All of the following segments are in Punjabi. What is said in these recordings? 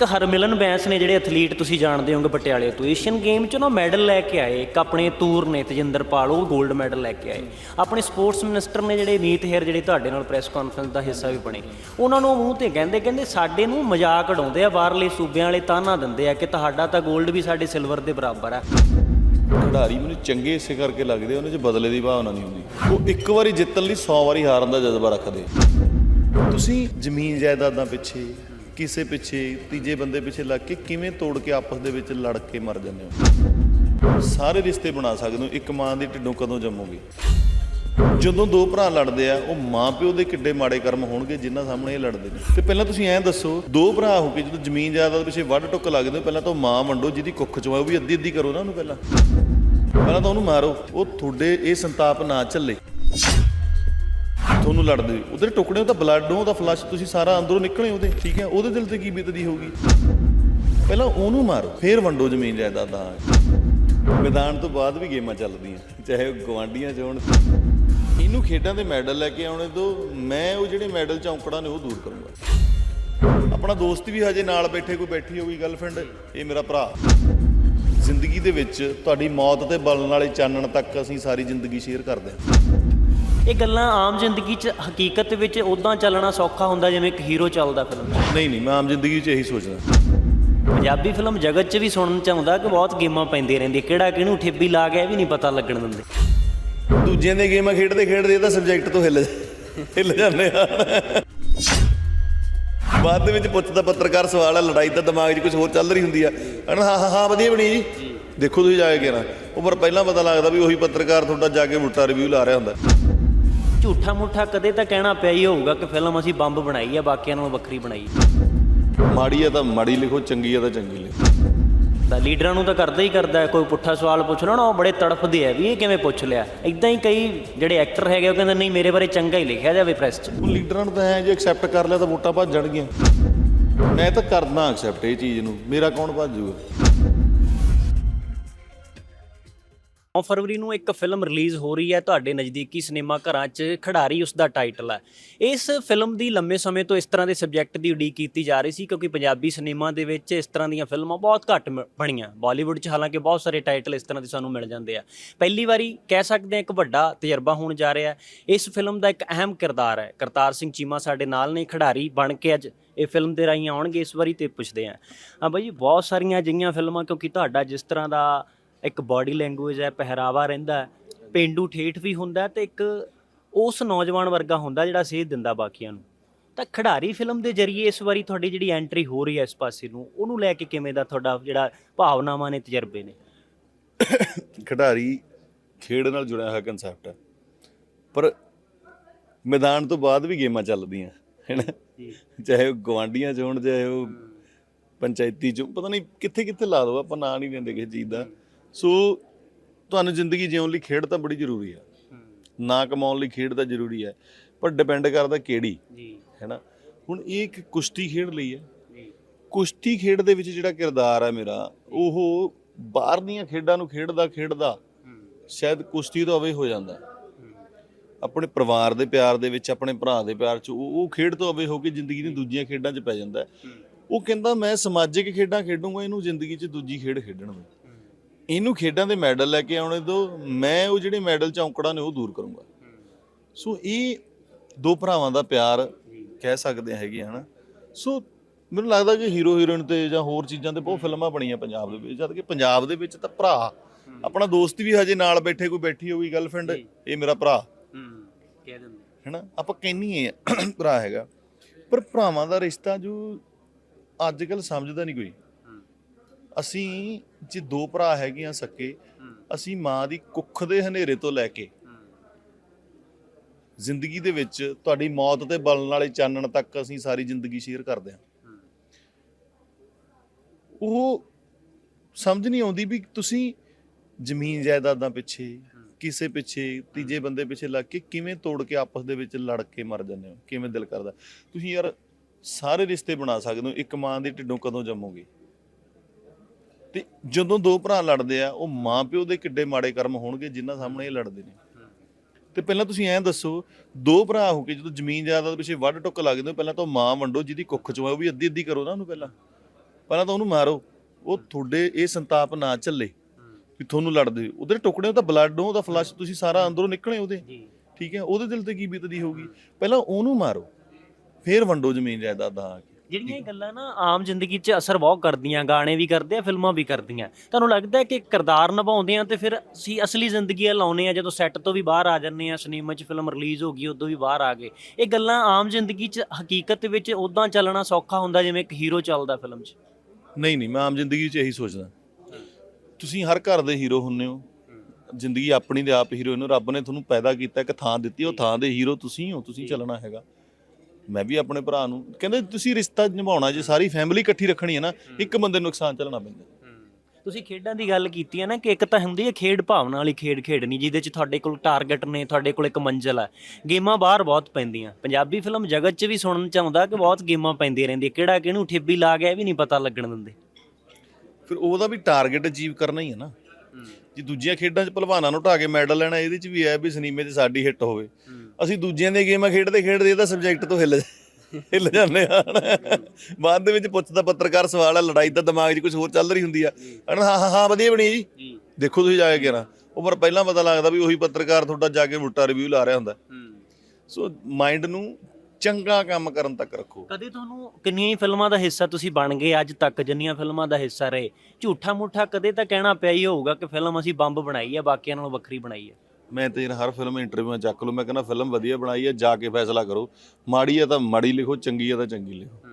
ਇੱਕ ਹਰਮਿਲਨ ਬੈਂਸ ਨੇ ਜਿਹੜੇ ਐਥਲੀਟ ਤੁਸੀਂ ਜਾਣਦੇ ਹੋਗੇ ਪਟਿਆਲੇ ਤੋਂ ਏਸ਼ੀਅਨ ਗੇਮ 'ਚ ਨਾ ਮੈਡਲ ਲੈ ਕੇ ਆਏ ਇੱਕ ਆਪਣੇ ਤੂਰ ਨੇ ਤਜਿੰਦਰਪਾਲ ਉਹ 골ਡ ਮੈਡਲ ਲੈ ਕੇ ਆਏ। ਆਪਣੇ ਸਪੋਰਟਸ ਮਿਨਿਸਟਰ ਨੇ ਜਿਹੜੇ ਨੀਤ ਹੇਰ ਜਿਹੜੇ ਤੁਹਾਡੇ ਨਾਲ ਪ੍ਰੈਸ ਕਾਨਫਰੰਸ ਦਾ ਹਿੱਸਾ ਵੀ ਬਣੇ। ਉਹਨਾਂ ਨੂੰ ਮੂੰਹ ਤੇ ਕਹਿੰਦੇ ਕਹਿੰਦੇ ਸਾਡੇ ਨੂੰ ਮਜ਼ਾਕ ਉਡਾਉਂਦੇ ਆ ਬਾਹਰਲੇ ਸੂਬਿਆਂ ਵਾਲੇ ਤਾਨਾ ਦਿੰਦੇ ਆ ਕਿ ਤੁਹਾਡਾ ਤਾਂ 골ਡ ਵੀ ਸਾਡੇ ਸਿਲਵਰ ਦੇ ਬਰਾਬਰ ਆ। ਖਿਡਾਰੀ ਮੈਨੂੰ ਚੰਗੇ ਇਸੇ ਕਰਕੇ ਲੱਗਦੇ ਉਹਨਾਂ 'ਚ ਬਦਲੇ ਦੀ ਭਾਵਨਾ ਨਹੀਂ ਹੁੰਦੀ। ਉਹ ਇੱਕ ਵਾਰੀ ਜਿੱਤਣ ਲਈ 100 ਵਾਰੀ ਹਾਰਨ ਦਾ ਜਜ਼ਬਾ ਰੱਖਦੇ ਤੁਸੀਂ ਜ਼ਮੀਨ ਜਾਇਦਾਦਾਂ ਪਿੱਛੇ ਕਿਸੇ ਪਿੱਛੇ, ਤੀਜੇ ਬੰਦੇ ਪਿੱਛੇ ਲੱਗ ਕੇ ਕਿਵੇਂ ਤੋੜ ਕੇ ਆਪਸ ਦੇ ਵਿੱਚ ਲੜ ਕੇ ਮਰ ਜਾਂਦੇ ਹੋ? ਸਾਰੇ ਰਿਸ਼ਤੇ ਬਣਾ ਸਕਦੇ ਹੋ, ਇੱਕ ਮਾਂ ਦੀ ਢਿੱਡੋਂ ਕਦੋਂ ਜੰਮੋਗੇ? ਜਦੋਂ ਦੋ ਭਰਾ ਲੜਦੇ ਆ, ਉਹ ਮਾਂ ਪਿਓ ਦੇ ਕਿੱਡੇ ਮਾੜੇ ਕਰਮ ਹੋਣਗੇ ਜਿਨ੍ਹਾਂ ਸਾਹਮਣੇ ਇਹ ਲੜਦੇ ਨੇ। ਤੇ ਪਹਿਲਾਂ ਤੁਸੀਂ ਐਂ ਦੱਸੋ, ਦੋ ਭਰਾ ਹੋ ਕੇ ਜਦੋਂ ਜ਼ਮੀਨ ਜਾਇਦਾਦ ਪਿੱਛੇ ਵੱਢ ਟੁੱਕ ਲੱਗਦੇ ਹੋ, ਪਹਿਲਾਂ ਤਾਂ ਉਹ ਮਾਂ ਵੰਡੋ, ਜਿਹਦੀ ਕੁੱਖ ਚੋਂ ਆ ਉਹ ਵੀ ਅੱਧੀ ਅੱਧੀ ਕਰੋ ਨਾ ਉਹਨੂੰ ਪਹਿਲਾਂ। ਪਹਿਲਾਂ ਤਾਂ ਉਹਨੂੰ ਮਾਰੋ, ਉਹ ਤੁਹਾਡੇ ਇਹ ਸੰਤਾਪ ਨਾ ਚੱਲੇ ਤੁਹਾਨੂੰ ਲੜਦੇ ਉਹਦੇ ਟੁਕੜੇ ਉਹ ਤਾਂ ਬਲੱਡ ਉਹਦਾ ਫਲਸ਼ ਤੁਸੀਂ ਸਾਰਾ ਅੰਦਰੋਂ ਨਿਕਲੇ ਉਹਦੇ, ਠੀਕ ਹੈ? ਉਹਦੇ ਦਿਲ ਤੇ ਕੀ ਬੀਤਦੀ ਹੋਊਗੀ? ਪਹਿਲਾਂ ਉਹਨੂੰ ਮਾਰੋ, ਫੇਰ ਵੰਡੋ ਜ਼ਮੀਨ ਜਾਇਦਾਦ ਜਾਇਦਾਦਾਂ ਮੈਦਾਨ ਤੋਂ ਬਾਅਦ ਵੀ ਗੇਮਾਂ ਚੱਲਦੀਆਂ, ਚਾਹੇ ਉਹ ਗਵਾਂਡੀਆਂ ਚ ਹੋਣ। ਇਹਨੂੰ ਖੇਡਾਂ ਦੇ ਮੈਡਲ ਲੈ ਕੇ ਆਉਣੇ ਤੋਂ ਮੈਂ ਉਹ ਜਿਹੜੇ ਮੈਡਲ ਚੌਂਕੜਾ ਨੇ ਉਹ ਦੂਰ ਕਰੂੰਗਾ। ਆਪਣਾ ਦੋਸਤ ਵੀ ਹਜੇ ਨਾਲ ਬੈਠੇ, ਕੋਈ ਬੈਠੀ ਹੋਊਗੀ ਗਰਲਫ੍ਰੈਂਡ ਇਹ ਮੇਰਾ ਭਰਾ। ਜ਼ਿੰਦਗੀ ਦੇ ਵਿੱਚ ਤੁਹਾਡੀ ਮੌਤ ਤੇ ਬਲਣ ਵਾਲੇ ਚਾਨਣ ਤੱਕ ਅਸੀਂ ਸਾਰੀ ਜ਼ਿੰਦਗੀ ਸ਼ੇਅਰ ਕਰਦੇ ਹਾਂ। ਇਹ ਗੱਲਾਂ ਆਮ ਜ਼ਿੰਦਗੀ 'ਚ ਹਕੀਕਤ ਵਿੱਚ ਉਦਾਂ ਚੱਲਣਾ ਸੌਖਾ ਹੁੰਦਾ ਜਿਵੇਂ ਇੱਕ ਹੀਰੋ ਚੱਲਦਾ ਫਿਲਮ ਨਹੀਂ ਨਹੀਂ ਮੈਂ ਆਮ ਜ਼ਿੰਦਗੀ 'ਚ ਇਹੀ ਸੋਚਦਾ। ਪੰਜਾਬੀ ਫਿਲਮ ਜਗਤ 'ਚ ਵੀ ਸੁਣਨ ਚ ਆਉਂਦਾ ਕਿ ਬਹੁਤ ਗੇਮਾਂ ਪੈਂਦੀਆਂ ਰਹਿੰਦੀਆਂ ਕਿਹੜਾ ਕਿਹਨੂੰ ਠੇਬੀ ਲਾ ਗਿਆ ਇਹ ਵੀ ਨਹੀਂ ਪਤਾ ਲੱਗਣ ਦਿੰਦੇ। ਦੂਜਿਆਂ ਦੇ ਗੇਮਾਂ ਖੇਡਦੇ ਖੇਡਦੇ ਇਹ ਤਾਂ ਸਬਜੈਕਟ ਤੋਂ ਹਿੱਲ ਹਿੱਲ ਜਾਂਦੇ ਆ। ਬਾਅਦ ਦੇ ਵਿੱਚ ਪੁੱਛਦਾ ਪੱਤਰਕਾਰ ਸਵਾਲ ਹੈ ਲੜਾਈ ਤਾਂ ਦਿਮਾਗ 'ਚ ਕੁਝ ਹੋਰ ਚੱਲ ਰਹੀ ਹੁੰਦੀ ਆ। ਹਾਂ ਹਾਂ ਹਾਂ ਵਧੀਆ ਬਣੀ ਜੀ। ਦੇਖੋ ਤੁਸੀਂ ਜਾ ਕੇ ਕਿਹੜਾ ਉਹ ਪਰ ਪਹਿਲਾਂ ਪਤਾ ਲੱਗਦਾ ਵੀ ਉਹੀ ਪੱਤਰਕਾਰ ਤੁਹਾਡਾ ਜਾ ਕੇ ਉਲਟਾ ਰਿਵਿਊ ਲਾ ਰਿਹਾ ਹੁੰਦਾ। ਝੂਠਾ ਮੁੱਠਾ ਕਦੇ ਤਾਂ ਕਹਿਣਾ ਪਿਆ ਹੀ ਹੋਊਗਾ ਕਿ ਫਿਲਮ ਅਸੀਂ ਬੰਬ ਬਣਾਈ ਆ ਬਾਕੀਆਂ ਨਾਲੋਂ ਵੱਖਰੀ ਬਣਾਈ ਮਾੜੀ ਆ ਤਾਂ ਮਾੜੀ ਲਿਖੋ ਚੰਗੀ ਆ ਤਾਂ ਚੰਗੀ ਲਿਖੋ। ਤਾਂ ਲੀਡਰਾਂ ਨੂੰ ਤਾਂ ਕਰਦਾ ਹੀ ਕਰਦਾ ਹੈ। ਕੋਈ ਪੁੱਠਾ ਸਵਾਲ ਪੁੱਛਣਾ ਨਾ ਉਹ ਬੜੇ ਤੜਫਦੇ ਆ ਵੀ ਇਹ ਕਿਵੇਂ ਪੁੱਛ ਲਿਆ। ਇਦਾਂ ਹੀ ਕਈ ਜਿਹੜੇ ਐਕਟਰ ਹੈਗੇ ਉਹ ਕਹਿੰਦੇ ਨਹੀਂ ਮੇਰੇ ਬਾਰੇ ਚੰਗਾ ਹੀ ਲਿਖਿਆ ਜਾਵੇ ਪ੍ਰੈਸ 'ਚ। ਉਹ ਲੀਡਰਾਂ ਨੂੰ ਤਾਂ ਐ ਜੇ ਐਕਸੈਪਟ ਕਰ ਲਿਆ ਤਾਂ ਵੋਟਾਂ ਭੱਜ ਜਾਣਗੀਆਂ। ਮੈਂ ਤਾਂ ਕਰਦਾ ਐਕਸੈਪਟ ਇਹ ਚੀਜ਼ ਨੂੰ ਮੇਰਾ ਕੌਣ ਭੱਜੂਗਾ? 9 ਫਰਵਰੀ ਨੂੰ ਇੱਕ ਫਿਲਮ ਰਿਲੀਜ਼ ਹੋ ਰਹੀ ਹੈ ਤੁਹਾਡੇ ਨਜ਼ਦੀਕੀ ਸਿਨੇਮਾ ਘਰਾਂ 'ਚ ਖਿਡਾਰੀ ਉਸ ਦਾ ਟਾਈਟਲ ਹੈ। ਇਸ ਫਿਲਮ ਦੀ ਲੰਮੇ ਸਮੇਂ ਤੋਂ ਇਸ ਤਰ੍ਹਾਂ ਦੇ ਸਬਜੈਕਟ ਦੀ ਉਡੀਕ ਕੀਤੀ ਜਾ ਰਹੀ ਸੀ ਕਿਉਂਕਿ ਪੰਜਾਬੀ ਸਿਨੇਮਾ ਦੇ ਵਿੱਚ ਇਸ ਤਰ੍ਹਾਂ ਦੀਆਂ ਫਿਲਮਾਂ ਬਹੁਤ ਘੱਟ ਮ- ਬਣੀਆਂ। ਬਾਲੀਵੁੱਡ 'ਚ ਹਾਲਾਂਕਿ ਬਹੁਤ ਸਾਰੇ ਟਾਈਟਲ ਇਸ ਤਰ੍ਹਾਂ ਦੇ ਸਾਨੂੰ ਮਿਲ ਜਾਂਦੇ ਆ। ਪਹਿਲੀ ਵਾਰੀ ਕਹਿ ਸਕਦੇ ਹਾਂ ਇੱਕ ਵੱਡਾ ਤਜਰਬਾ ਹੋਣ ਜਾ ਰਿਹਾ ਹੈ। ਇਸ ਫਿਲਮ ਦਾ ਇੱਕ ਅਹਿਮ ਕਿਰਦਾਰ ਹੈ। ਕਰਤਾਰ ਸਿੰਘ ਚੀਮਾ ਸਾਡੇ ਨਾਲ ਨੇ ਖਿਡਾਰੀ ਬਣ ਕੇ ਅੱਜ ਇਹ ਫਿਲਮ ਦੇ ਰਾਹੀਂ ਆਉਣਗੇ ਇਸ ਵਾਰੀ ਤੇ ਪੁੱਛਦੇ ਆ ਹਾਂ ਬਾਈ ਜੀ, ਬਹੁਤ ਸਾਰੀਆਂ ਅਜਿਹੀਆਂ ਫਿਲਮਾਂ ਕਿਉਂਕਿ ਤੁਹਾਡਾ ਜਿਸ ਤਰ੍ਹਾਂ ਦਾ ਇੱਕ ਬਾਡੀ ਲੈਂਗੁਏਜ ਹੈ ਪਹਿਰਾਵਾ ਰਹਿੰਦਾ ਹੈ ਪੇਂਡੂ ਠੇਠ ਵੀ ਹੁੰਦਾ ਹੈ ਤੇ ਇੱਕ ਉਸ ਨੌਜਵਾਨ ਵਰਗਾ ਹੁੰਦਾ ਜਿਹੜਾ ਸੇਧ ਦਿੰਦਾ ਬਾਕੀਆਂ ਨੂੰ। ਤਾਂ ਖਿਡਾਰੀ ਫਿਲਮ ਦੇ ਜ਼ਰੀਏ ਇਸ ਵਾਰੀ ਤੁਹਾਡੀ ਜਿਹੜੀ ਐਂਟਰੀ ਹੋ ਰਹੀ ਹੈ ਇਸ ਪਾਸੇ ਨੂੰ ਉਹਨੂੰ ਲੈ ਕੇ ਕਿਵੇਂ ਦਾ ਤੁਹਾਡਾ ਜਿਹੜਾ ਭਾਵਨਾਵਾਂ ਨੇ ਤਜਰਬੇ ਨੇ? ਖਿਡਾਰੀ ਖੇਡ ਨਾਲ ਜੁੜਿਆ ਹੋਇਆ ਕਨਸੈਪਟ ਹੈ। ਪਰ ਮੈਦਾਨ ਤੋਂ ਬਾਅਦ ਵੀ ਗੇਮਾਂ ਚੱਲਦੀਆਂ ਹੈਨਾ? ਚਾਹੇ ਉਹ ਗਵਾਂਡੀਆਂ ਚ ਹੋਣ ਚਾਹੇ ਉਹ ਪੰਚਾਇਤੀ ਚ ਪਤਾ ਨਹੀਂ ਕਿੱਥੇ ਕਿੱਥੇ ਲਾ ਦੋ ਆਪਾਂ ਨਾਂ ਨਹੀਂ ਲੈਂਦੇ ਕਿਸੇ ਚੀਜ਼ ਦਾ। ਸੋ ਤੁਹਾਨੂੰ ਜ਼ਿੰਦਗੀ ਜਿਉਣ ਲਈ ਖੇਡ ਤਾਂ ਬੜੀ ਜ਼ਰੂਰੀ ਹੈ। ਨਾ ਕਮਾਉਣ ਲਈ ਖੇਡ ਤਾਂ ਜ਼ਰੂਰੀ ਹੈ ਪਰ ਡਿਪੈਂਡ ਕਰਦਾ ਕਿਹੜੀ ਜੀ। ਹੈਨਾ ਹੁਣ ਇਹ ਇੱਕ ਕੁਸ਼ਤੀ ਖੇਡ ਲਈ ਹੈ। ਜੀ। ਕੁਸ਼ਤੀ ਖੇਡ ਦੇ ਵਿੱਚ ਜਿਹੜਾ ਕਿਰਦਾਰ ਹੈ ਮੇਰਾ ਉਹ ਬਾਹਰ ਦੀਆਂ ਖੇਡਾਂ ਨੂੰ ਖੇਡਦਾ ਖੇਡਦਾ ਸ਼ਾਇਦ ਕੁਸ਼ਤੀ ਤੋਂ ਅਵੇ ਹੋ ਜਾਂਦਾ ਆਪਣੇ ਪਰਿਵਾਰ ਦੇ ਪਿਆਰ ਦੇ ਵਿੱਚ ਆਪਣੇ ਭਰਾ ਦੇ ਪਿਆਰ 'ਚ ਉਹ ਖੇਡ ਤੋਂ ਅਵੇ ਹੋ ਕੇ ਜ਼ਿੰਦਗੀ ਦੀਆਂ ਦੂਜੀਆਂ ਖੇਡਾਂ 'ਚ ਪੈ ਜਾਂਦਾ। ਉਹ ਕਹਿੰਦਾ ਮੈਂ ਸਮਾਜਿਕ ਖੇਡਾਂ ਖੇਡੂੰਗਾ ਇਹਨੂੰ ਜ਼ਿੰਦਗੀ 'ਚ ਦੂਜੀ ਖੇਡ ਖੇਡਣ ਦੇ ਇਹਨੂੰ ਖੇਡਾਂ ਦੇ ਮੈਡਲ ਲੈ ਕੇ ਆਉਣੇ ਤੋਂ ਮੈਂ ਉਹ ਜਿਹੜੇ ਮੈਡਲ ਚੌਂਕੜਾ ਨੇ ਉਹ ਦੂਰ ਕਰੂੰਗਾ। ਸੋ ਇਹ ਦੋ ਭਰਾਵਾਂ ਦਾ ਪਿਆਰ ਕਹਿ ਸਕਦੇ ਹੈਗੇ ਹਨਾ। ਸੋ ਮੈਨੂੰ ਲੱਗਦਾ ਕਿ ਹੀਰੋ ਹੀਰੋਇਨ ਤੇ ਜਾਂ ਹੋਰ ਚੀਜ਼ਾਂ ਤੇ ਬਹੁਤ ਫਿਲਮਾਂ ਬਣੀਆਂ ਪੰਜਾਬ ਦੇ ਵਿੱਚ ਜਦ ਕਿ ਪੰਜਾਬ ਦੇ ਵਿੱਚ ਤਾਂ ਭਰਾ ਆਪਣਾ ਦੋਸਤ ਵੀ ਹਜੇ ਨਾਲ ਬੈਠੇ ਕੋਈ ਬੈਠੀ ਹੋਊਗੀ ਗਰਲਫ੍ਰੈਂਡ ਇਹ ਮੇਰਾ ਭਰਾ। ਹੂੰ ਕਹਿ ਦਿੰਦੇ। ਹੈਨਾ ਆਪਾਂ ਕਹਿੰਨੀ ਭਰਾ ਹੈਗਾ। ਪਰ ਭਰਾਵਾਂ ਦਾ ਰਿਸ਼ਤਾ ਜੋ ਅੱਜ ਕੱਲ ਸਮਝਦਾ ਨਹੀਂ ਕੋਈ। ਅਸੀਂ ਜੇ ਦੋ ਭਰਾ ਹੈਗੇ ਆ ਸਕੇ, ਅਸੀਂ ਮਾਂ ਦੀ ਕੁੱਖ ਦੇ ਹਨੇਰੇ ਤੋਂ ਲੈ ਕੇ ਜ਼ਿੰਦਗੀ ਦੇ ਵਿੱਚ ਤੁਹਾਡੀ ਮੌਤ ਤੇ ਬਲਣ ਵਾਲੇ ਚਾਨਣ ਤੱਕ ਅਸੀਂ ਸਾਰੀ ਜ਼ਿੰਦਗੀ ਸ਼ੇਅਰ ਕਰਦੇ ਹਾਂ। ਉਹ ਸਮਝ ਨਹੀਂ ਆਉਂਦੀ ਵੀ ਤੁਸੀਂ ਜ਼ਮੀਨ ਜਾਇਦਾਦਾਂ ਪਿੱਛੇ, ਕਿਸੇ ਪਿੱਛੇ, ਤੀਜੇ ਬੰਦੇ ਪਿੱਛੇ ਲੱਗ ਕੇ ਕਿਵੇਂ ਤੋੜ ਕੇ ਆਪਸ ਦੇ ਵਿੱਚ ਲੜ ਕੇ ਮਰ ਜਾਂਦੇ ਹੋ? ਕਿਵੇਂ ਦਿਲ ਕਰਦਾ? ਤੁਸੀਂ ਯਾਰ ਸਾਰੇ ਰਿਸ਼ਤੇ ਬਣਾ ਸਕਦੇ ਹੋ। ਇੱਕ ਮਾਂ ਦੇ ਢਿੱਡੋਂ ਕਦੋਂ ਜੰਮੋਗੇ? ਤੇ ਜਦੋਂ ਦੋ ਭਰਾ ਲੜਦੇ ਆ ਉਹ ਮਾਂ ਪਿਓ ਦੇ ਕਿੱਡੇ ਮਾੜੇ ਕਰਮ ਹੋਣਗੇ ਜਿਨ੍ਹਾਂ ਸਾਹਮਣੇ ਇਹ ਲੜਦੇ ਨੇ। ਤੇ ਪਹਿਲਾਂ ਤੁਸੀਂ ਐਂ ਦੱਸੋ ਦੋ ਭਰਾ ਹੋ ਕੇ ਜਦੋਂ ਜ਼ਮੀਨ ਜਾਇਦਾਦ ਪਿੱਛੇ ਵੱਢ ਟੁੱਕ ਲੱਗਦੇ ਹੋ ਪਹਿਲਾਂ ਤਾਂ ਮਾਂ ਵੰਡੋ ਜਿਹਦੀ ਕੁੱਖ ਚੋਂ ਆ ਉਹ ਵੀ ਅੱਧੀ ਅੱਧੀ ਕਰੋ ਨਾ ਉਹਨੂੰ ਪਹਿਲਾਂ। ਪਹਿਲਾਂ ਤਾਂ ਉਹਨੂੰ ਮਾਰੋ। ਉਹ ਤੁਹਾਡੇ ਇਹ ਸੰਤਾਪ ਨਾ ਚੱਲੇ ਵੀ ਤੁਹਾਨੂੰ ਲੜਦੇ ਉਹਦੇ ਟੁਕੜੇ ਤਾਂ ਬਲੱਡ ਉਹਦਾ ਫਲਸ਼ ਤੁਸੀਂ ਸਾਰਾ ਅੰਦਰੋਂ ਨਿਕਲੇ ਉਹਦੇ। ਠੀਕ ਹੈ ਉਹਦੇ ਦਿਲ ਤੇ ਕੀ ਬੀਤਦੀ ਹੋਊਗੀ? ਪਹਿਲਾਂ ਉਹਨੂੰ ਮਾਰੋ। ਫੇਰ ਵੰਡੋ ਜ਼ਮੀਨ ਜਾਇਦਾਦ ਆ ਕੇ। ਜਿਹੜੀਆਂ ਇਹ ਗੱਲਾਂ ਨਾ ਆਮ ਜ਼ਿੰਦਗੀ 'ਚ ਅਸਰ ਬਹੁਤ ਕਰਦੀਆਂ ਗਾਣੇ ਵੀ ਕਰਦੇ ਆ ਫਿਲਮਾਂ ਵੀ ਕਰਦੀਆਂ। ਤੁਹਾਨੂੰ ਲੱਗਦਾ ਹੈ ਕਿ ਕਿਰਦਾਰ ਨਿਭਾਉਂਦੇ ਆ ਤੇ ਫਿਰ ਅਸੀਂ ਅਸਲੀ ਜ਼ਿੰਦਗੀ ਲਾਉਨੇ ਆ ਜਦੋਂ ਸੈੱਟ ਤੋਂ ਵੀ ਬਾਹਰ ਆ ਜੰਨੇ ਆ ਸਿਨੇਮਾ 'ਚ ਫਿਲਮ ਰਿਲੀਜ਼ ਹੋ ਗਈ ਉਦੋਂ ਵੀ ਬਾਹਰ ਆ ਗਏ। ਇਹ ਗੱਲਾਂ ਆਮ ਜ਼ਿੰਦਗੀ 'ਚ ਹਕੀਕਤ ਵਿੱਚ ਉਦਾਂ ਚੱਲਣਾ ਸੌਖਾ ਹੁੰਦਾ ਜਿਵੇਂ ਇੱਕ ਹੀਰੋ ਚੱਲਦਾ ਫਿਲਮ 'ਚ? ਨਹੀਂ ਨਹੀਂ ਮੈਂ ਆਮ ਜ਼ਿੰਦਗੀ 'ਚ ਇਹੀ ਸੋਚਦਾ। ਤੁਸੀਂ ਹਰ ਘਰ ਦੇ ਹੀਰੋ ਹੁੰਨੇ ਹੋ। ਜ਼ਿੰਦਗੀ ਆਪਣੀ ਦੇ ਆਪ ਹੀਰੋ ਨੂੰ ਰੱਬ ਨੇ ਤੁਹਾਨੂੰ ਪੈਦਾ ਕੀਤਾ ਇੱਕ ਥਾਂ ਦਿੱਤੀ ਉਹ ਥਾਂ ਦੇ ਹੀਰੋ ਤੁਸੀਂ ਹੋ ਤੁਸੀਂ ਚੱਲਣਾ ਹੈਗਾ। ਮੈਂ ਵੀ ਆਪਣੇ ਭਰਾ ਨੂੰ ਕਹਿੰਦੇ ਤੁਸੀਂ ਰਿਸ਼ਤਾ ਨਿਭਾਉਣਾ ਜੇ ਸਾਰੀ ਫੈਮਿਲੀ ਇਕੱਠੀ ਰੱਖਣੀ ਹੈ ਨਾ ਇੱਕ ਬੰਦੇ ਨੂੰ ਨੁਕਸਾਨ ਚੱਲਣਾ ਪੈਂਦਾ। ਤੁਸੀਂ ਖੇਡਾਂ ਦੀ ਗੱਲ ਕੀਤੀ ਹੈ ਨਾ ਕਿ ਇੱਕ ਤਾਂ ਹੁੰਦੀ ਹੈ ਖੇਡ ਭਾਵਨਾ ਵਾਲੀ ਖੇਡ ਖੇਡਣੀ ਜਿਹਦੇ 'ਚ ਤੁਹਾਡੇ ਕੋਲ ਟਾਰਗੇਟ ਨੇ ਤੁਹਾਡੇ ਕੋਲ ਇੱਕ ਮੰਜ਼ਿਲ ਹੈ। ਗੇਮਾਂ ਬਾਹਰ ਬਹੁਤ ਪੈਂਦੀਆਂ। ਪੰਜਾਬੀ ਫਿਲਮ ਜਗਤ 'ਚ ਵੀ ਸੁਣਨ 'ਚ ਆਉਂਦਾ ਕਿ ਬਹੁਤ ਗੇਮਾਂ ਪੈਂਦੀਆਂ ਰਹਿੰਦੀਆਂ। ਕਿਹੜਾ ਕਿਹਨੂੰ ਠੇਬੀ ਲਾ ਗਿਆ ਇਹ ਵੀ ਨਹੀਂ ਪਤਾ ਲੱਗਣ ਦਿੰਦੇ। ਫਿਰ ਉਹਦਾ ਵੀ ਟਾਰਗੇਟ ਅਚੀਵ ਕਰਨਾ ਹੀ ਹੈ ਨਾ। ਜੇ ਦੂਜੀਆਂ ਖੇਡਾਂ 'ਚ ਭਲਵਾਨਾਂ ਨੂੰ ਢਾ ਕੇ ਮੈਡਲ ਲੈਣਾ ਇਹਦੇ 'ਚ ਵੀ ਹੈ ਵੀ ਸਿਨੇਮੇ 'ਚ ਸਾਡੀ ਹਿੱਟ ਹੋਵੇ। ਅਸੀਂ ਦੂਜਿਆਂ ਦੀਆਂ ਗੇਮਾਂ ਖੇਡਦੇ ਖੇਡਦੇ ਇਹਦਾ ਸਬਜੈਕਟ ਤੋਂ ਹਿੱਲ ਹਿੱਲ ਜਾਂਦੇ ਆ ਬਾਅਦ ਦੇ ਵਿੱਚ ਪੁੱਛਦਾ ਪੱਤਰਕਾਰ ਸਵਾਲ ਹੈ ਲੜਾਈ ਦਾ ਦਿਮਾਗ 'ਚ ਕੁਝ ਹੋਰ ਚੱਲ ਰਹੀ ਹੁੰਦੀ ਆ। ਹਨਾ, ਹਾਂ ਹਾਂ ਹਾਂ ਵਧੀਆ ਬਣੀ ਜੀ। ਦੇਖੋ ਤੁਸੀਂ ਜਾ ਕੇ ਕਿਹੜਾ। ਉਹ ਪਰ ਪਹਿਲਾਂ ਪਤਾ ਲੱਗਦਾ ਵੀ ਉਹੀ ਪੱਤਰਕਾਰ ਤੁਹਾਡਾ ਜਾ ਕੇ ਉਲਟਾ ਰਿਵਿਊ ਲਾ ਰਿਹਾ ਹੁੰਦਾ। ਸੋ ਮਾਈਂਡ ਨੂੰ ਚੰਗਾ ਕੰਮ ਕਰਨ ਤੱਕ ਰੱਖੋ। ਕਦੇ ਤੁਹਾਨੂੰ ਕਿੰਨੀਆਂ ਹੀ ਫਿਲਮਾਂ ਦਾ ਹਿੱਸਾ ਤੁਸੀਂ ਬਣ ਗਏ ਅੱਜ ਤੱਕ ਜਿੰਨੀਆਂ ਫਿਲਮਾਂ ਦਾ ਹਿੱਸਾ ਰਹੇ। ਝੂਠਾ ਮੁੱਠਾ ਕਦੇ ਤਾਂ ਕਹਿਣਾ ਪਿਆ ਹੀ ਹੋਊਗਾ ਕਿ ਫਿਲਮ ਅਸੀਂ ਬੰਬ ਬਣਾਈ ਹੈ ਬਾਕੀਆਂ ਨਾਲੋਂ ਵੱਖਰੀ ਬਣਾਈ ਹੈ ਮੈਂ ਤੇ ਹਰ ਫਿਲਮ ਇੰਟਰਵਿਊਆਂ ਚੱਕ ਲਓ ਮੈਂ ਕਹਿੰਦਾ ਫਿਲਮ ਵਧੀਆ ਬਣਾਈ ਹੈ ਜਾ ਕੇ ਫੈਸਲਾ ਕਰੋ। ਮਾੜੀ ਹੈ ਤਾਂ ਮਾੜੀ ਲਿਖੋ ਚੰਗੀ ਹੈ ਤਾਂ ਚੰਗੀ ਲਿਖੋ।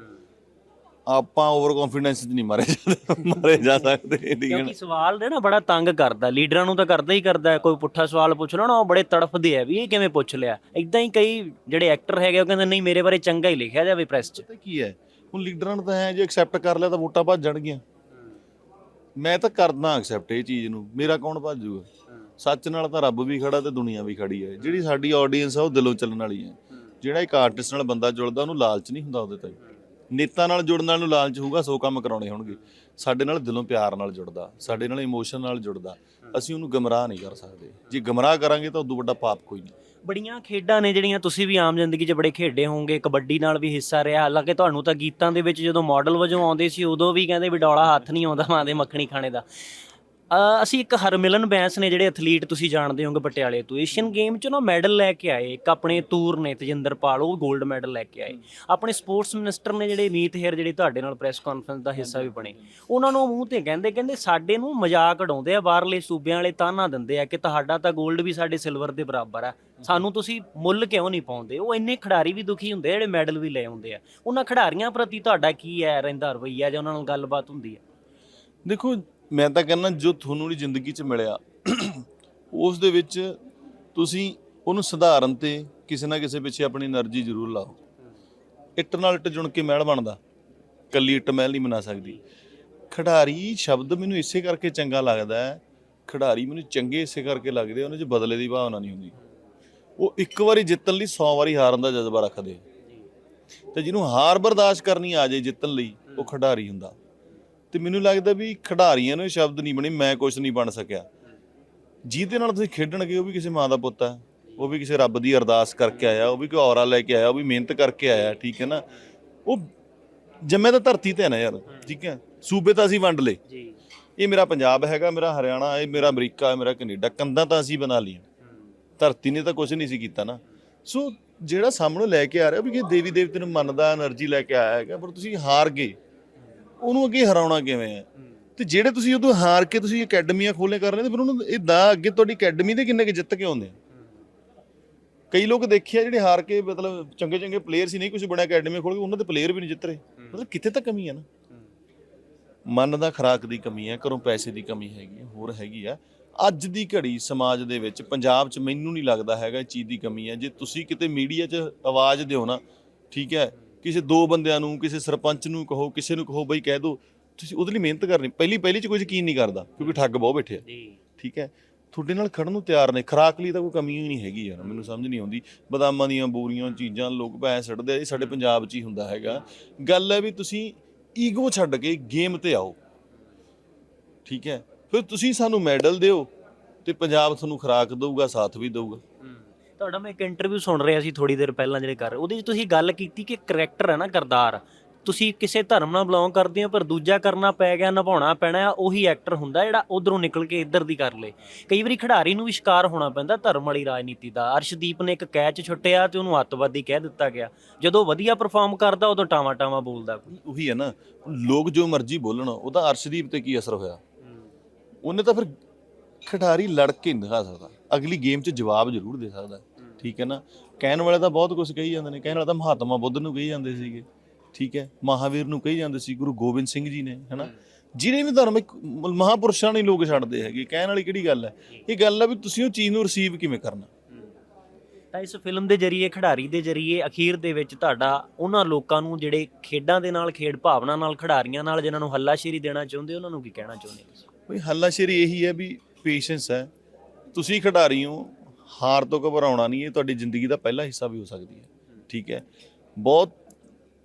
ਆਪਾਂ ਓਵਰ ਕੌਨਫੀਡੈਂਸ 'ਚ ਨਹੀਂ ਮਾਰੇ ਜਾਂਦੇ ਮਾਰੇ ਜਾ ਸਕਦੇ ਠੀਕ ਹੈ ਨਾ? ਕਿਉਂਕਿ ਸਵਾਲ ਨੇ ਨਾ ਬੜਾ ਤੰਗ ਕਰਦਾ ਲੀਡਰਾਂ ਨੂੰ ਤਾਂ ਕਰਦਾ ਹੀ ਕਰਦਾ ਹੈ। ਕੋਈ ਪੁੱਠਾ ਸਵਾਲ ਪੁੱਛ ਨਾ ਉਹ ਬੜੇ ਤੜਫਦੇ ਆ ਵੀ ਇਹ ਕਿਵੇਂ ਪੁੱਛ ਲਿਆ। ਇਦਾਂ ਹੀ ਕਈ ਜਿਹੜੇ ਐਕਟਰ ਹੈਗੇ ਉਹ ਕਹਿੰਦੇ ਨਹੀਂ ਮੇਰੇ ਬਾਰੇ ਚੰਗਾ ਹੀ ਲਿਖਿਆ ਜਾਵੇ ਪ੍ਰੈਸ 'ਚ। ਪਤਾ ਕੀ ਹੈ? ਹੁਣ ਲੀਡਰਾਂ ਨੂੰ ਤਾਂ ਹੈ ਜੇ ਐਕਸੈਪਟ ਕਰ ਲਿਆ ਤਾਂ ਵੋਟਾਂ ਭੱਜ ਜਾਣਗੀਆਂ। ਮੈਂ ਤਾਂ ਕਰਦਾ ਐਕਸੈਪਟ ਇਹ ਚੀਜ਼ ਨੂੰ। ਮੇਰਾ ਕੌਣ ਭੱਜੂਗਾ ਸੱਚ ਨਾਲ ਤਾਂ ਰੱਬ ਵੀ ਖੜਾ ਤੇ ਦੁਨੀਆ ਵੀ ਖੜੀ ਹੈ। ਜਿਹੜੀ ਸਾਡੀ ਆਡੀਅנס ਆ, ਉਹ ਦਿਲੋਂ ਚੱਲਣ ਵਾਲੀ ਹੈ। ਜਿਹੜਾ ਇੱਕ ਆਰਟਿਸਟ ਨਾਲ ਬੰਦਾ ਜੁੜਦਾ, ਉਹਨੂੰ ਲਾਲਚ ਨਹੀਂ ਹੁੰਦਾ ਉਹਦੇ ਤੇ ਨੇਤਾ ਨਾਲ ਜੁੜਨ ਨਾਲ ਨੂੰ ਲਾਲਚ ਹੋਊਗਾ, ਸੋ ਕੰਮ ਕਰਾਉਣੇ ਹੋਣਗੇ। ਸਾਡੇ ਨਾਲ ਦਿਲੋਂ ਪਿਆਰ ਨਾਲ ਜੁੜਦਾ, ਸਾਡੇ ਨਾਲ ਇਮੋਸ਼ਨ ਨਾਲ ਜੁੜਦਾ। ਅਸੀਂ ਉਹਨੂੰ ਗਮਰਾਹ ਨਹੀਂ ਕਰ ਸਕਦੇ। ਜੇ ਗਮਰਾਹ ਕਰਾਂਗੇ ਤਾਂ ਉਦੋਂ ਵੱਡਾ ਪਾਪ ਕੋਈ ਨਹੀਂ। ਬੜੀਆਂ ਖੇਡਾਂ ਨੇ ਜਿਹੜੀਆਂ ਤੁਸੀਂ ਵੀ ਆਮ ਜ਼ਿੰਦਗੀ 'ਚ ਬੜੇ ਖੇਡੇ ਹੋਵੋਗੇ। ਕਬੱਡੀ ਨਾਲ ਵੀ ਹਿੱਸਾ ਰਿਹਾ। ਹਾਲਾਂਕਿ ਤੁਹਾਨੂੰ ਤਾਂ ਗੀਤਾਂ ਦੇ ਵਿੱਚ ਜਦੋਂ ਮਾਡਲ ਵਜੋਂ ਆਉਂਦੇ ਸੀ, ਉਦੋਂ ਵੀ ਕਹਿੰਦੇ ਵੀ ਡੌਲਾ ਹੱਥ ਨਹੀਂ ਆਉਂਦਾ, ਮਾਂ ਦੇ ਮੱਖਣੀ ਖਾਣੇ ਦਾ। ਅ, ਅਸੀਂ ਇੱਕ ਹਰਮਿਲਨ ਬੈਂਸ ਨੇ ਜਿਹੜੇ ਐਥਲੀਟ ਤੁਸੀਂ ਜਾਣਦੇ ਹੋਗੇ ਪਟਿਆਲੇ ਤੋਂ ਏਸ਼ੀਅਨ ਗੇਮ 'ਚ ਨਾ ਮੈਡਲ ਲੈ ਕੇ ਆਏ ਇੱਕ ਆਪਣੇ ਤੂਰ ਨੇ ਤੇਜਿੰਦਰਪਾਲ ਉਹ 골ਡ ਮੈਡਲ ਲੈ ਕੇ ਆਏ। ਆਪਣੇ ਸਪੋਰਟਸ ਮਿਨਿਸਟਰ ਨੇ ਜਿਹੜੇ ਨੀਤ ਹੇਰ ਜਿਹੜੇ ਤੁਹਾਡੇ ਨਾਲ ਪ੍ਰੈਸ ਕਾਨਫਰੰਸ ਦਾ ਹਿੱਸਾ ਵੀ ਬਣੇ। ਉਹਨਾਂ ਨੂੰ ਮੂੰਹ ਤੇ ਕਹਿੰਦੇ ਕਹਿੰਦੇ ਸਾਡੇ ਨੂੰ ਮਜ਼ਾਕ ਉਡਾਉਂਦੇ ਆ ਬਾਹਰਲੇ ਸੂਬਿਆਂ ਵਾਲੇ ਤਾਨਾ ਦਿੰਦੇ ਆ ਕਿ ਤੁਹਾਡਾ ਤਾਂ 골ਡ ਵੀ ਸਾਡੇ ਸਿਲਵਰ ਦੇ ਬਰਾਬਰ ਆ। ਸਾਨੂੰ ਤੁਸੀਂ ਮੁੱਲ ਕਿਉਂ ਨਹੀਂ ਪਾਉਂਦੇ? ਉਹ ਇੰਨੇ ਖਿਡਾਰੀ ਵੀ ਦੁਖੀ ਹੁੰਦੇ ਆ ਜਿਹੜੇ ਮੈਡਲ ਵੀ ਲੈ ਆਉਂਦੇ ਆ। ਉਹਨਾਂ ਖਿਡਾਰੀਆਂ ਪ੍ਰਤੀ ਤੁਹਾਡਾ ਕੀ ਹੈ ਰਹਿੰਦਾ ਰਵਈਆ ਜਾਂ ਉਹਨਾਂ ਨਾਲ ਗੱਲਬਾਤ ਹੁੰਦੀ ਹੈ? ਦੇਖੋ, ਮੈਂ ਤਾਂ ਕਹਿੰਦਾ ਜੋ ਤੁਹਾਨੂੰ ਦੀ ਜ਼ਿੰਦਗੀ 'ਚ ਮਿਲਿਆ, ਉਸ ਦੇ ਵਿੱਚ ਤੁਸੀਂ ਉਹਨੂੰ ਸਧਾਰਨ ਤੇ ਕਿਸੇ ਨਾ ਕਿਸੇ ਪਿੱਛੇ ਆਪਣੀ એનર્ਜੀ ਜ਼ਰੂਰ ਲਾਓ। ਇੱਟ ਨਾਲ ਇੱਟ ਜੁਣ ਕੇ ਮਹਿਲ ਬਣਦਾ। ਕੱਲੀ ਇੱਟ ਮਹਿਲ ਨਹੀਂ ਬਣਾ ਸਕਦੀ। ਖਿਡਾਰੀ ਸ਼ਬਦ ਮੈਨੂੰ ਇਸੇ ਕਰਕੇ ਚੰਗਾ ਲੱਗਦਾ ਹੈ, ਖਿਡਾਰੀ ਮੈਨੂੰ ਚੰਗੇ ਇਸੇ ਕਰਕੇ ਲੱਗਦੇ ਉਹਨਾਂ 'ਚ ਬਦਲੇ ਦੀ ਭਾਵਨਾ ਨਹੀਂ ਹੁੰਦੀ। ਉਹ ਇੱਕ ਵਾਰੀ ਜਿੱਤਣ ਲਈ 100 ਵਾਰੀ ਹਾਰਨ ਦਾ ਜਜ਼ਬਾ ਰੱਖਦੇ ਤੇ ਜਿਹਨੂੰ ਹਾਰ ਬਰਦਾਸ਼ਤ ਕਰਨੀ ਆ ਜਾਏ ਜਿੱਤਣ ਲਈ, ਉਹ ਖਿਡਾਰੀ ਹੁੰਦਾ। ਤੇ ਮੈਨੂੰ ਲੱਗਦਾ ਵੀ ਖਿਡਾਰੀਆਂ ਨੂੰ ਇਹ ਸ਼ਬਦ ਨਹੀਂ ਬਣੇ ਮੈਂ ਕੁਝ ਨਹੀਂ ਬਣ ਸਕਿਆ। ਜਿਹਦੇ ਨਾਲ ਤੁਸੀਂ ਖੇਡਣਗੇ ਉਹ ਵੀ ਕਿਸੇ ਮਾਂ ਦਾ ਪੁੱਤ ਆ। ਉਹ ਵੀ ਕਿਸੇ ਰੱਬ ਦੀ ਅਰਦਾਸ ਕਰਕੇ ਆਇਆ ਉਹ ਵੀ ਕੋਈ ਔਰਾ ਲੈ ਕੇ ਆਇਆ ਉਹ ਵੀ ਮਿਹਨਤ ਕਰਕੇ ਆਇਆ ਠੀਕ ਹੈ ਨਾ? ਉਹ ਜੰਮੇ ਤਾਂ ਧਰਤੀ ਤੇ ਹੈ ਨਾ ਯਾਰ ਠੀਕ ਹੈ? ਸੂਬੇ ਤਾਂ ਅਸੀਂ ਵੰਡ ਲਏ। ਜੀ। ਇਹ ਮੇਰਾ ਪੰਜਾਬ ਹੈਗਾ ਮੇਰਾ ਹਰਿਆਣਾ ਇਹ ਮੇਰਾ ਅਮਰੀਕਾ ਹੈ ਮੇਰਾ ਕੈਨੇਡਾ ਕੰਧਾਂ ਤਾਂ ਅਸੀਂ ਬਣਾ ਲਈਆਂ। ਧਰਤੀ ਨੇ ਤਾਂ ਕੁਝ ਨਹੀਂ ਸੀ ਕੀਤਾ ਨਾ। ਸੋ ਜਿਹੜਾ ਸਾਹਮਣੇ ਲੈ ਕੇ ਆ ਰਿਹਾ ਵੀ ਇਹ ਦੇਵੀ ਦੇਵਤੇ ਨੂੰ ਮੰਨਦਾ એનર્ਜੀ ਲੈ ਕੇ ਆਇਆ ਹੈਗਾ ਪਰ ਤੁਸੀਂ ਹਾਰ ਗਏ। ਉਹਨੂੰ ਅੱਗੇ ਹਰਾਉਣਾ ਕਿਵੇਂ ਹੈ? ਤੇ ਜਿਹੜੇ ਤੁਸੀਂ ਉਦੋਂ ਹਾਰ ਕੇ ਤੁਸੀਂ ਅਕੈਡਮੀਆਂ ਖੋਲੇ ਕਰ ਰਹੇ ਤੇ ਫਿਰ ਉਹਨੂੰ ਇਹ ਦਾ ਅੱਗੇ ਤੁਹਾਡੀ ਅਕੈਡਮੀ ਦੇ ਕਿੰਨੇ ਕਿ ਜਿੱਤ ਕੇ ਆਉਂਦੇ ਕਈ ਲੋਕ ਦੇਖਿਆ ਜਿਹੜੇ ਹਾਰ ਕੇ ਮਤਲਬ ਚੰਗੇ ਚੰਗੇ ਪਲੇਅਰ ਸੀ ਨਹੀਂ ਕੁਝ ਬਣਿਆ ਅਕੈਡਮੀ ਖੋਲ ਕੇ ਉਹਨਾਂ ਦੇ ਪਲੇਅਰ ਵੀ ਨਹੀਂ ਜਿੱਤ ਰਹੇ। ਮਤਲਬ ਕਿੱਥੇ ਤਾਂ ਕਮੀ ਹੈ ਨਾ? ਮਨ ਦਾ ਖਰਾਕ ਦੀ ਕਮੀ ਹੈ ਘਰੋਂ ਪੈਸੇ ਦੀ ਕਮੀ ਹੈਗੀ ਹੈ, ਹੋਰ ਹੈਗੀ ਆ। ਅੱਜ ਦੀ ਘੜੀ ਸਮਾਜ ਦੇ ਵਿੱਚ ਪੰਜਾਬ 'ਚ ਮੈਨੂੰ ਨਹੀਂ ਲੱਗਦਾ ਹੈਗਾ ਇਹ ਚੀਜ਼ ਦੀ ਕਮੀ ਹੈ। ਜੇ ਤੁਸੀਂ ਕਿਤੇ ਮੀਡੀਆ 'ਚ ਆਵਾਜ਼ ਦਿਓ ਨਾ ਠੀਕ ਹੈ ਕਿਸੇ ਦੋ ਬੰਦਿਆਂ ਨੂੰ ਕਿਸੇ ਸਰਪੰਚ ਨੂੰ ਕਹੋ ਕਿਸੇ ਨੂੰ ਕਹੋ ਬਈ ਕਹਿ ਦਿਓ ਤੁਸੀਂ ਉਹਦੇ ਲਈ ਮਿਹਨਤ ਕਰਨੀ। ਪਹਿਲੀ ਪਹਿਲੀ 'ਚ ਕੋਈ ਯਕੀਨ ਨਹੀਂ ਕਰਦਾ ਕਿਉਂਕਿ ਠੱਗ ਬਹੁਤ ਬੈਠੇ ਆ। ਜੀ। ਠੀਕ ਹੈ? ਤੁਹਾਡੇ ਨਾਲ ਖੜਨ ਨੂੰ ਤਿਆਰ ਨੇ। ਖਰਾਕ ਲਈ ਤਾਂ ਕੋਈ ਕਮੀ ਹੀ ਨਹੀਂ ਹੈਗੀ ਯਾਰ ਮੈਨੂੰ ਸਮਝ ਨਹੀਂ ਆਉਂਦੀ। ਬਦਾਮਾਂ ਦੀਆਂ ਬੋਰੀਆਂ ਚੀਜ਼ਾਂ ਲੋਕ ਪੈ ਛੱਡਦੇ ਆ ਇਹ ਸਾਡੇ ਪੰਜਾਬ 'ਚ ਹੀ ਹੁੰਦਾ ਹੈਗਾ। ਗੱਲ ਹੈ ਵੀ ਤੁਸੀਂ ਈਗੋ ਛੱਡ ਕੇ ਗੇਮ ਤੇ ਆਓ। ਠੀਕ ਹੈ? ਫਿਰ ਤੁਸੀਂ ਸਾਨੂੰ ਮੈਡਲ ਦਿਓ ਤੇ ਪੰਜਾਬ ਤੁਹਾਨੂੰ ਖਰਾਕ ਦਊਗਾ ਸਾਥ ਵੀ ਦਊਗਾ। ਤੁਹਾਡਾ ਮੈਂ ਇੱਕ ਇੰਟਰਵਿਊ ਸੁਣ ਰਿਹਾ ਸੀ ਥੋੜੀ ਦੇਰ ਪਹਿਲਾਂ ਜਿਹੜੇ ਕਰ ਉਹਦੇ 'ਚ ਤੁਸੀਂ ਗੱਲ ਕੀਤੀ ਕਿ ਕਰੈਕਟਰ ਹੈ ਨਾ ਕਰਦਾਰ। ਤੁਸੀਂ ਕਿਸੇ ਧਰਮ ਨਾਲ ਬਿਲੋਂਗ ਕਰਦੇ ਹੋ ਪਰ ਦੂਜਾ ਕਰਨਾ ਪੈ ਗਿਆ ਨਿਭਾਉਣਾ ਪੈਣਾ ਉਹੀ ਐਕਟਰ ਹੁੰਦਾ ਜਿਹੜਾ ਉਧਰੋਂ ਨਿਕਲ ਕੇ ਇੱਧਰ ਦੀ ਕਰ ਲੇ। ਕਈ ਵਾਰੀ ਖਿਡਾਰੀ ਨੂੰ ਵੀ ਸ਼ਿਕਾਰ ਹੋਣਾ ਪੈਂਦਾ ਧਰਮ ਵਾਲੀ ਰਾਜਨੀਤੀ ਦਾ। ਅਰਸ਼ਦੀਪ ਨੇ ਇੱਕ ਕੈਚ ਛੁੱਟਿਆ ਤੇ ਉਹਨੂੰ ਅੱਤਵਾਦੀ ਕਹਿ ਦਿੱਤਾ ਗਿਆ। ਜਦੋਂ ਵਧੀਆ ਪਰਫਾਰਮ ਕਰਦਾ ਉਦੋਂ ਟਾਵਾ ਟਾਵਾ ਬੋਲਦਾ ਉਹੀ ਹੈ ਨਾ ਲੋਕ ਜੋ ਮਰਜ਼ੀ ਬੋਲਣ ਉਹਦਾ ਅਰਸ਼ਦੀਪ ਤੇ ਕੀ ਅਸਰ ਹੋਇਆ? ਉਹਨੇ ਤਾਂ ਫਿਰ ਖਿਡਾਰੀ ਲੜ ਕੇ ਨਹੀਂ ਦਿਖਾ ਸਕਦਾ। ਅਗਲੀ ਗੇਮ 'ਚ ਜਵਾਬ ਜ਼ਰੂਰ ਦੇ ਸਕਦਾ। ਠੀਕ ਹੈ ਨਾ? ਕਹਿਣ ਵਾਲੇ ਤਾਂ ਬਹੁਤ ਕੁਝ ਕਹੀ ਜਾਂਦੇ ਨੇ। ਕਹਿਣ ਵਾਲੇ ਤਾਂ ਮਹਾਤਮਾ ਬੁੱਧ ਨੂੰ ਕਹੀ ਜਾਂਦੇ ਸੀਗੇ। ਠੀਕ ਹੈ? ਮਹਾਵੀਰ ਨੂੰ ਕਹੀ ਜਾਂਦੇ ਸੀ ਗੁਰੂ ਗੋਬਿੰਦ ਸਿੰਘ ਜੀ ਨੇ ਹਨਾ ਜਿਹਨੇ ਵੀ ਧਾਰਮਿਕ ਮਹਾਪੁਰਸ਼ਾਂ ਨੇ ਲੋਕ ਛੱਡਦੇ ਹੈਗੇ। ਕਹਿਣ ਵਾਲੀ ਕਿਹੜੀ ਗੱਲ ਹੈ? ਇਹ ਗੱਲ ਹੈ ਵੀ ਤੁਸੀਂ ਉਹ ਚੀਜ਼ ਨੂੰ ਰਿਸੀਵ ਕਿਵੇਂ ਕਰਨਾ? ਤਾਂ ਇਸ ਫਿਲਮ ਦੇ ਜਰੀਏ ਖਿਡਾਰੀ ਦੇ ਜਰੀਏ ਅਖੀਰ ਦੇ ਵਿੱਚ ਤੁਹਾਡਾ ਉਹਨਾਂ ਲੋਕਾਂ ਨੂੰ ਜਿਹੜੇ ਖੇਡਾਂ ਦੇ ਨਾਲ ਖੇਡ ਭਾਵਨਾ ਨਾਲ ਖਿਡਾਰੀਆਂ ਨਾਲ ਜਿਨ੍ਹਾਂ ਨੂੰ ਹੱਲਾਸ਼ੇਰੀ ਦੇਣਾ ਚਾਹੁੰਦੇ ਉਹਨਾਂ ਨੂੰ ਕੀ ਕਹਿਣਾ ਚਾਹੁੰਦੇ ਤੁਸੀਂ? ਬਈ ਹੱਲਾਸ਼ੇਰੀ ਇਹੀ ਹੈ ਵੀ ਪੇਸ਼ੈਂਸ ਹੈ। ਤੁਸੀਂ ਖਿਡਾਰੀ ਹੋ, ਹਾਰ ਤੋਂ ਘਬਰਾਉਣਾ ਨਹੀਂ ਇਹ ਤੁਹਾਡੀ ਜ਼ਿੰਦਗੀ ਦਾ ਪਹਿਲਾ ਹਿੱਸਾ ਵੀ ਹੋ ਸਕਦੀ ਹੈ। ਠੀਕ ਹੈ। ਬਹੁਤ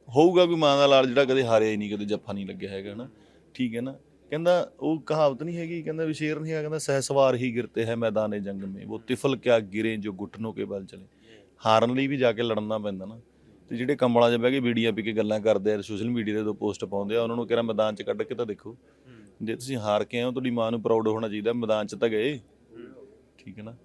ਹੋਊਗਾ ਕੋਈ ਮਾਂ ਦਾ ਲਾਲ ਜਿਹੜਾ ਕਦੇ ਹਾਰਿਆ ਹੀ ਨਹੀਂ, ਕਦੇ ਜੱਫਾ ਨਹੀਂ ਲੱਗਿਆ ਹੈਗਾ ਨਾ ਠੀਕ ਹੈ ਨਾ। ਕਹਿੰਦਾ, ਉਹ ਕਹਾਵਤ ਨਹੀਂ ਹੈਗੀ, ਕਹਿੰਦਾ ਵੀ ਸ਼ੇਰ ਨਹੀਂ ਹੈਗਾ, ਕਹਿੰਦਾ ਸਹਿਸਵਾਰ ਹੀ ਗਿਰਤੇ ਹੈ ਮੈਦਾਨੇ ਜੰਗ ਮੇ। ਉਹ ਤਿਫਲ ਕਿਆ ਗਿਰੇ ਜੋ ਗੁੱਟਨੋਂ ਕੇ ਬਲ ਚਲੇ। ਹਾਰਨ ਲਈ ਵੀ ਜਾ ਕੇ ਲੜਨਾ ਪੈਂਦਾ ਨਾ। ਤੇ ਜਿਹੜੇ ਕੰਬਲਾਂ 'ਚ ਬਹਿ ਕੇ ਬੀੜੀਆਂ ਪੀ ਕੇ ਗੱਲਾਂ ਕਰਦੇ ਆ, ਸੋਸ਼ਲ ਮੀਡੀਆ ਤੇ ਦੋ ਪੋਸਟ ਪਾਉਂਦੇ ਆ, ਉਹਨਾਂ ਨੂੰ ਕਿਹੜਾ ਮੈਦਾਨ 'ਚ ਕੱਢ ਕੇ ਤਾਂ ਦੇਖੋ। ਜੇ ਤੁਸੀਂ ਹਾਰ ਕੇ ਆਏ ਹੋ ਤੁਹਾਡੀ ਮਾਂ ਨੂੰ ਪ੍ਰਾਊਡ ਹੋਣਾ ਚਾਹੀਦਾ ਮੈਦਾਨ 'ਚ ਤਾਂ ਗਏ। ਠੀਕ ਹੈ ਨਾ?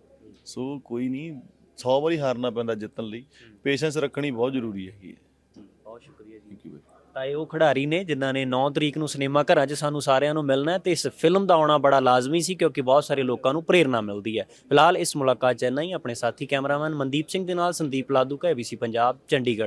ਸੋ ਕੋਈ ਨਹੀਂ 100 ਵਾਰੀ ਹਾਰਨਾ ਪੈਂਦਾ ਜਿੱਤਣ ਲਈ। ਪੇਸ਼ੈਂਸ ਰੱਖਣੀ ਬਹੁਤ ਜ਼ਰੂਰੀ ਹੈਗੀ ਹੈ। ਬਹੁਤ ਸ਼ੁਕਰੀਆ ਜੀ। ਥੈਂਕ ਯੂ ਤਾਂ ਇਹ ਉਹ ਖਿਡਾਰੀ ਨੇ ਜਿਨ੍ਹਾਂ ਨੇ 9 ਤਰੀਕ ਨੂੰ ਸਿਨੇਮਾ ਘਰਾਂ 'ਚ ਸਾਨੂੰ ਸਾਰਿਆਂ ਨੂੰ ਮਿਲਣਾ ਹੈ ਤੇ ਇਸ ਫਿਲਮ ਦਾ ਆਉਣਾ ਬੜਾ ਲਾਜ਼ਮੀ ਸੀ ਕਿਉਂਕਿ ਬਹੁਤ ਸਾਰੇ ਲੋਕਾਂ ਨੂੰ ਪ੍ਰੇਰਣਾ ਮਿਲਦੀ ਹੈ। ਫਿਲਹਾਲ ਇਸ ਮੁਲਾਕਾਤ 'ਚ ਇੰਨਾ ਹੀ। ਆਪਣੇ ਸਾਥੀ ਕੈਮਰਾਮੈਨ ਮਨਦੀਪ ਸਿੰਘ ਦੇ ਨਾਲ ਸੰਦੀਪ ਲਾਦੂ ਕਾ ABC ਪੰਜਾਬ ਚੰਡੀਗੜ੍ਹ।